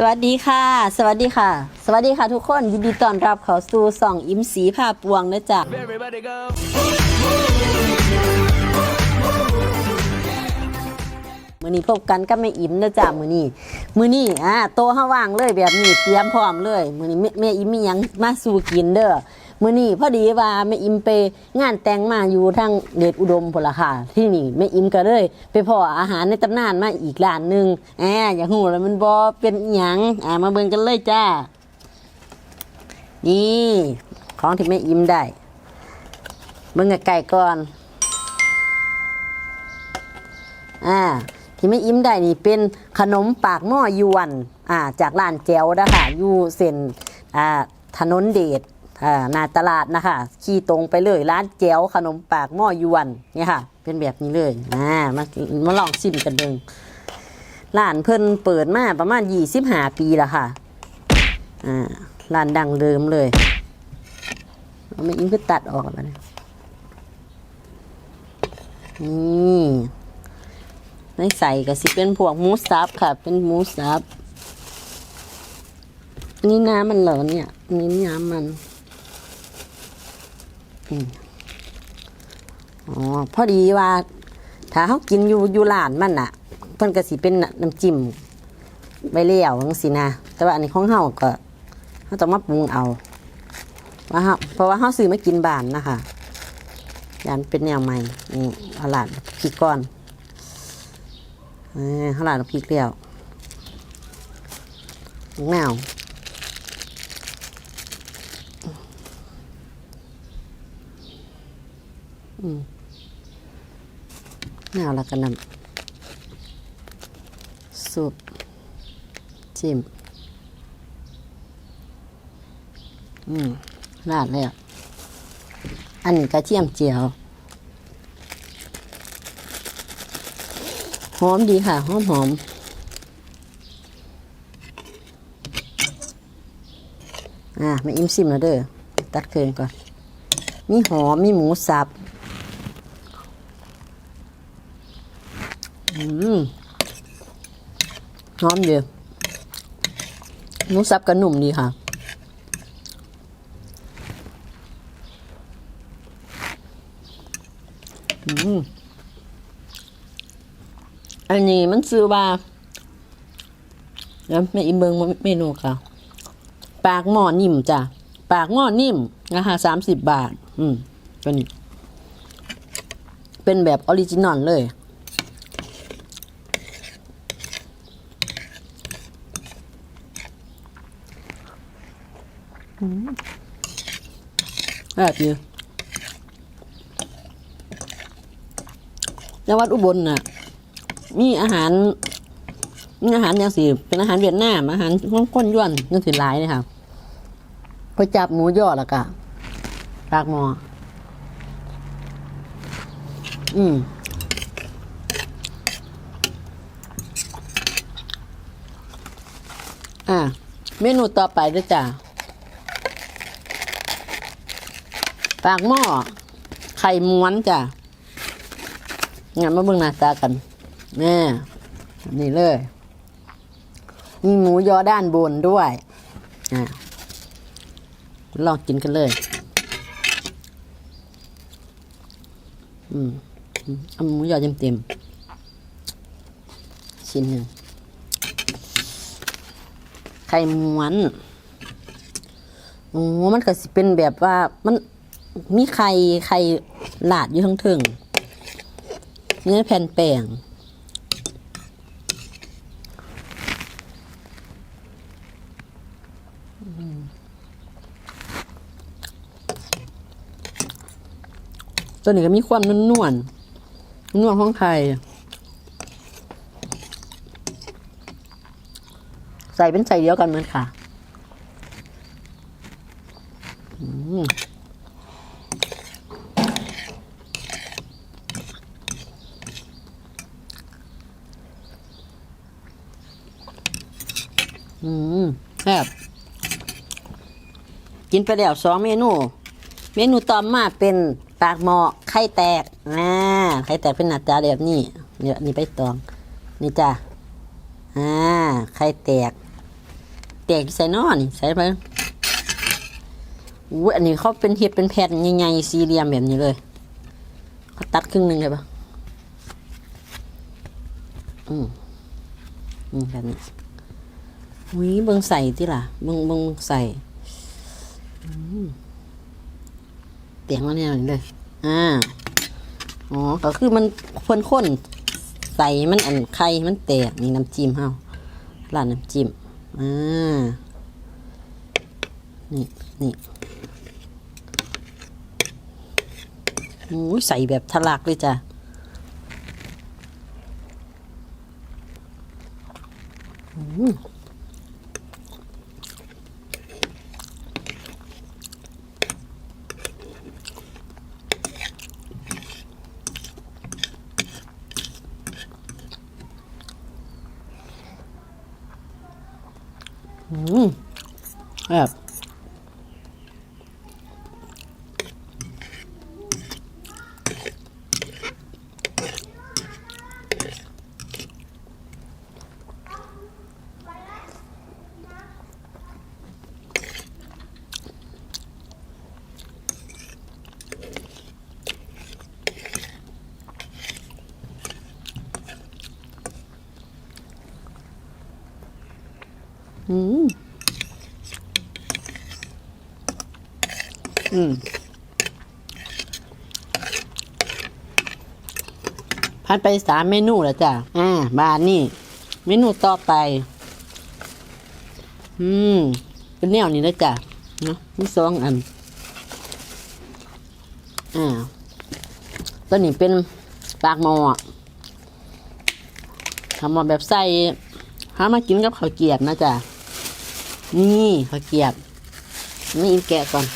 สวัสดีค่ะ สวัสดีค่ะ สวัสดีค่ะทุกคนยินดีต้อนรับเข้าสู่ส่องอิมสีผ้าปวงนะจ๊ะ Everybody go. มือนี้พบกันกับแม่อิมนะจ๊ะมือนี้มือนี้อ่าโตะห้าว่างเลยแบบนี้เตรียมพร้อมเลย มือนี้แม่แม่อิมมีหยังมาสู่กินเด้อ มื่อนี้พอดีว่าแม่อิมไปงานแต่งมาอยู่ทางเดชอุดมพละค่ะ ที่นี่แม่อิมก็เลย ไปพ่ออาหารในตำนานมาอีกร้านหนึ่งแอาอย่าหูแล้วมันบอเป็นหยังอ่ามาเบิ่งกันเลยจ้า นี่ของที่แม่อิมได้เบิ่งไก่ก่อนอ่าที่แม่อิมได้นี่เป็นขนมปากหม้อยวนอ่าจากร้านแจวนะคะอยู่เส้นอ่าถนนเดช อ่าหนาตลาดนะคะขี่ตรงไปเลยร้านแจวขนมปากหม้อยวนเนี่ยค่ะ เป็นแบบนี้เลยอ่ามามาลองชิมกันเดิงร้านเพิ่นเปิดมาประมาณยี่สิบห้าปีแล้วค่ะอ่าร้านดังเดิมเลยเอาไม่อิมก็ตัดออกแล้วนะนี่ในใส่ก็สิเป็นพวกหมูสับค่ะ เป็นหมูสับนนี้น้ำมันเหรอเนี่ยนนี้น้ำมัน อ๋อพอดีว่า ถ้าเขากินอยู่อยู่ร้านมันอะเพิ่นก็สิเป็นน้ำจิ้มใบเลี้ยวจังสินะแต่ว่าอันนี้ของเฮาก็เฮาต้องมาปรุงเอาว่าเพราะว่าเฮาซื้อมากินบ้านนะคะยานเป็นแนวใหม่นี่เอาหลานพริกก้อนเออาวหลามพริกเดียวแมว อืมแมวแล้วก็นำซุปจิ้ม อืมราดแล้ว อันนี้กระเทียมเจียว หอมดีค่ะ หอมหอมอะมาอิ่มซิมแล้วเด้อ ตัดเครื่องก่อน มีหอม มีหมูสับ อืม หอมดีหมูสับก็หนุ่มดีค่ะอืมอันนี้มันซื้อว่าแล้วแม่อิมเบิงเมนูค่ะ ปากหม้อนิ่มจ้ะ ปากหม้อนิ่มราคาสามสิบบาท อืมตัวนี้ เป็นแบบออริจินอลเลย แบบนี้จังหวัดอุบลน่ะ มีอาหาร มีอาหารอย่างสิเป็นอาหารเวียดนาม อาหารของคนยวนยังสิหลายเลยค่ะไปจับหมูยอแล้วก็ปากหมอ อืมอะเมนูต่อไปด้วยจ้ะ ปากหม้อไข่ม้วนจ้ะงั้นมาเบิ่งหน้าตากันแน่นี่เลย มีหมูยอด้านบนด้วยอะลองกินกันเลยอืมอืมเอาหมูยอเต็มๆชิ้นหนึ่งไข่ม้วนโอ้มันก็สิเป็นแบบว่ามัน มีไข่ไข่หลาดอยู่ทั้งถึงเนื้อแผ่นแป้งตัวนี้ก็มีความนุ่นวลๆนวลของไทยใส่เป็นใส่เดียวกันเหมือนค่ะ อืม อืมแซ่บกินไปแล้วสองเมนู เมนูต่อมาเป็นปากหมอไข่แตกอ่าไข่แตกเป็นหน้าตาแบบนี้เนี่ยนี่ไปตอง นี่จ้ะอ่าไข่แตก แตกใส่นอนี่ใส่ไปอุ้ยอันนี้เขาเป็นเห็ดเป็นแผ่นใหญ่ๆสี่เหลี่ยมแบบนี้เลยเขาตัดครึ่งหนึ่งเลยปะอืมอืมแบบนี้ อุ้ยเบิ่งใส่ที่ล่ะเบิ่งเบิ่งใส่เตียงมาเนี่ยเลย อ่า อ๋อ ก็คือมันควรข้นใส่มันอันไข่มันแตกนี่น้ำจิ้มเฮาร้านน้ำจิ้ม อ่า นี่นี่อู้ยใส่แบบทะลักเลยจ้ะอืม อืมแอืม อืม พัดไปสามเมนูแล้วจ้ะ อ่า บานนี่ เมนูต่อไป อืม เป็นแนวนี้แล้วจ้ะ เนาะมีสองอัน อ่าตัวนี้เป็นปากหมอทำมาแบบใส่หามากินกับข้าวเกียบนะจ๊ะ นี่ข้าวเกียบนี่อินแกะก่อน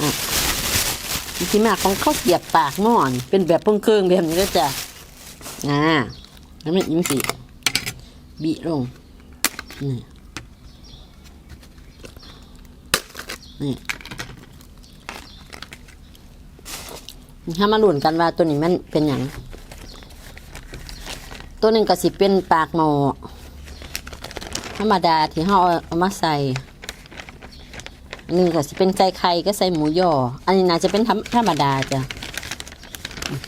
อะที่มาของข้าวเกียบปากหม้อน เป็นแบบเพิ่งเครื่องแบบนี้ก็จะอ่าแล้วมันอิมสิบีลงนี่นี่ถ้ามาหลุนกันว่าตัวนี้มันเป็นอย่าง ตัวหนึ่งก็สิเป็นปากหมอธรรมดาที่เขาเอามาใส่หนึ่งก็สิเป็นไก่ไข่ก็ใส่หมูย่ออันนี้น่าจะเป็นธรรมธรรมดาจ้ะ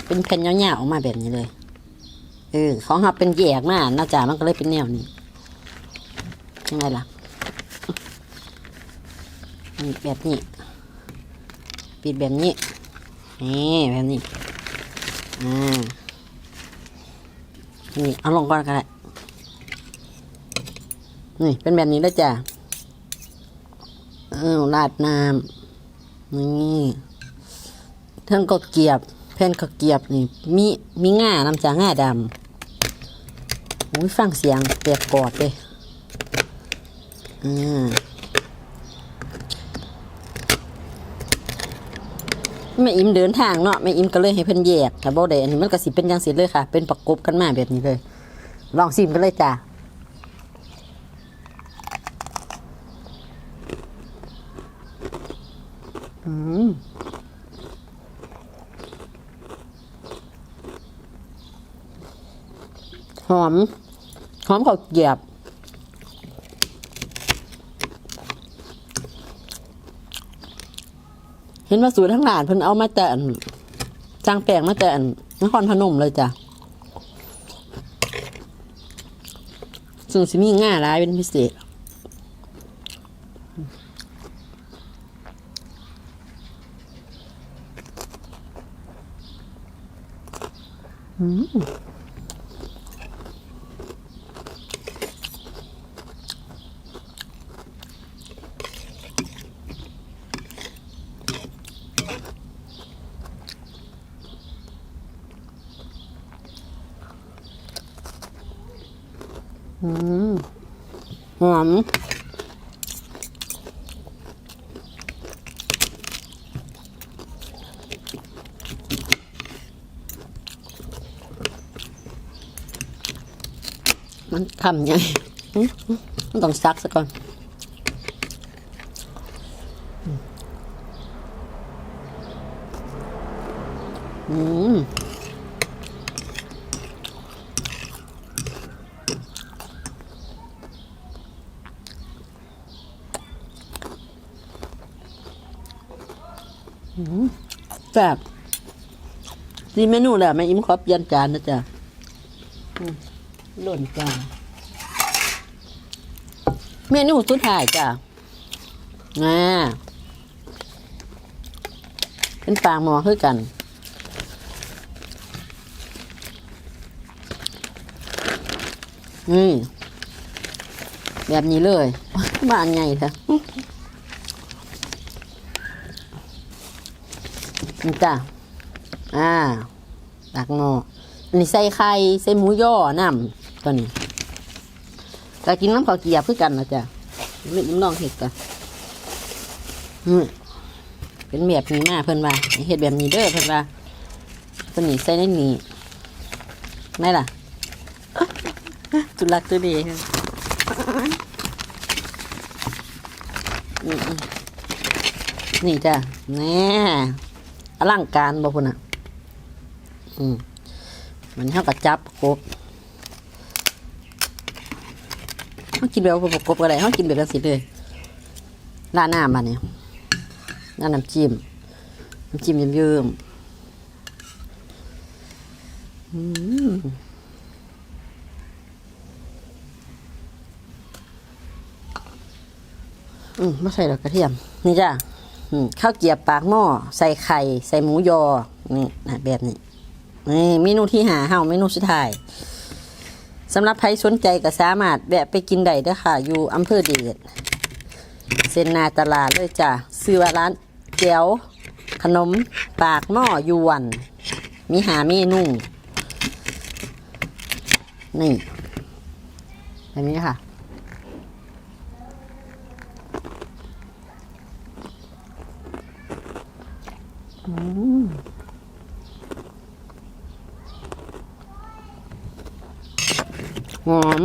เป็นแผ่นยาวๆออกมาแบบนี้เลย เออของเราเป็นแยกมากน่าจะมันก็เลยเป็นแนวนี้ ยังไงล่ะนี่แบบนี้ ปิดแบบนี้ นี่แบบนี้ อ่า นี่เอาลงก่อนก็ได้นี่เป็นแบบนี้แล้วจ้ะเออราดน้ำนี่เท่านก็เกียบแผ่นก็เกียบนี่มีมีง่าน้ำจาง่าดำโอ้ยฟังเสียงเปียกกอดเลยอ่า แม่อิมเดินทางเนาะแม่อิมก็เลยให้เพิ่นแยกแต่บ่ได้อันนี้มันก็สิเป็นจังสิเลยค่ะ เป็นประกบกันมาแบบนี้เลย ลองซิมกันเลยจ้ะอืมหอม หอมข้าวเกียบ ห็นว่าสูตรทั้งหลานเพิ่นเอามาแต่นจางแปลงมาแต่นนครพนมเลยจ้ะซึ่งสิมีง่าร้ายเป็นพิเศษอืม หอมมันทำยังไงมันต้องซักซะก่อน อืม อืม แซ่บนี่เมนูแหละแม่อิมขอเปลี่ยนจานนะจ๊ะหล่นจานเมนูสุดท้ายจ้ะอ่าเป็นปลาหมอคือกันนี่แบบนี้เลยบ้านใหญ่ค่ะ นี่จ้ะอ่าตักหม้ออันนี้ใส่ไข่ใส่หมูย่อน้ำตัวนี้ก็กินน้ำข้าวเกรียบคือกันนะจ๊ะไม่ยิ้มลองเห็ดก่อนอืมเป็นแบบนี้มาเพิ่นว่าเห็ดแบบนี้เด้อเพิ่นว่าตัวนี้ใส่ในนี้ไม่ล่ะจุลักตัวดีนี่จ้ะแน่ อลังการบ่พุ่นอะ อืมมันเท่ากับจับกบเขากินแบบบ่ประกบอะไรเขากินแบบกันสิเลยร้าหน้ามาเนี่ยร้าน้ำจิ้มน้ำจิ้มเยิ้มๆอืมอืมไม่ใส่ดอกกระเทียม นี่จ้ะ ข้าวเกียบปากหม้อใส่ไข่ ใส่หมูยอ นี่นะแบบนี้นี่เมนูที่หาเฮาเมนูสุดท้ายสำหรับใครสนใจก็สามารถแวะไปกินได้เด้อค่ะ อยู่อำเภอเดชเส้นนาตลาดเลยจ้ะซื้อว่าร้านแจ๋วขนมปากหม้อยวนมีหาเมนูนี่แบบนี้ค่ะ หอม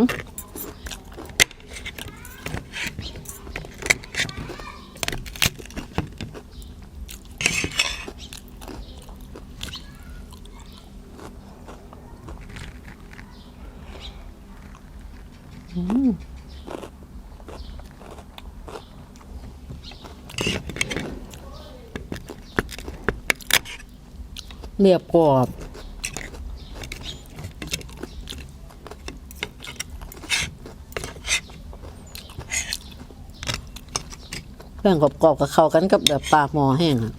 เรียบกรอบเครื่องกรอบๆกับเข้ากันกับแบบปลาหมอแห้งอะ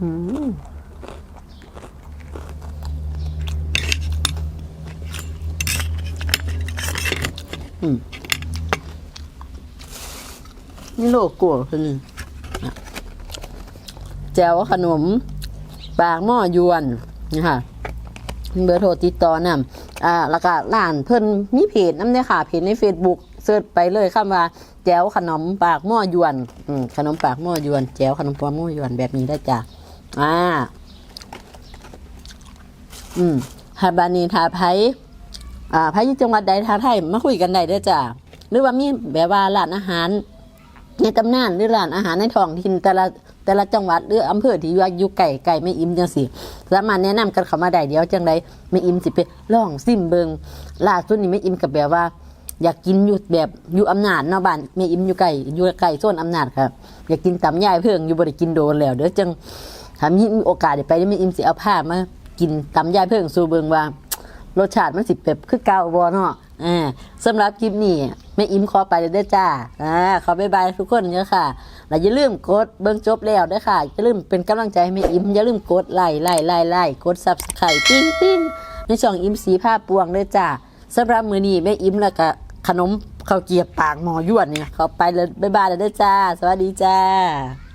อืมอืม นี่โลโก้คือนี่แจวขนม ปากหม้อยวนนี่ค่ะเบอร์โทรติดต่อนำอ่าแล้วก็ร้านเพิ่นมีเพจน้ำเนี่ยค่ะเพจใน Facebook เสิร์ชไปเลยคำว่าแจวขนมปากหม้อยวนอืมขนมปากหม้อยวนแจวขนมปากหม้อยวนแบบนี้ได้จ้ะอ่า อืมฮาบานีทาไพอ่าไพอยู่จังหวัดใดทางไทยมาคุยกันได้เด้อจ้ะหรือว่ามีแบบว่าร้านอาหาร ในตำนานหรือร้านอาหารในท้องถิ่นแต่ละแต่ละจังหวัดหรืออำเภอที่อยู่อยู่ไก่ไก่ไม่อิ่มจังสิสามารถแนะนำกันเข้ามาได้เดี๋ยวจังไดไม่อิ่มสิไปล่องซิมเบิงล่าสุดนี้ไม่อิ่มกับแบบว่า อยากกินอยู่แบบอยู่อำนาจเนาะบ้านไม่อิ่มอยู่ไก่อยู่ไก่โซนอำนาจครับอยากกินตำยายเพิ่งอยู่บ่ได้กินโดนแล้วเดี๋ยวจังถ้ามีโอกาสได้ไปได้ไม่อิ่มสิเอาผ้ามากินตำยายเพิ่งสูเบิงว่ารสชาติมันสิแบบคือเก่าบ่เนาะ อ่าสำหรับคลิปนี้แม่อิ่มขอไปเลยด้จ้าอ่าขอบ๊ายบายทุกคนเด้อค่ะแล้วอย่าลืมกดเบิ่งจบแล้วเด้อค่ะอย่าลืมเป็นกำลังใจให้แม่อิ่มอย่าลืมกดไลค์ไลค์ไลค์ไลค์กด Subscribe ปิ้งปิ้งในช่องอิ่มสีผ้าปวงเด้อจ้าสำหรับมื้อนี้แม่อิ่มแล้วก็ขนมข้าวเกียบปากหมอยวนเนี่ยขอไปเลยบ๊ายบายเลยด้จ้า สวัสดีจ้า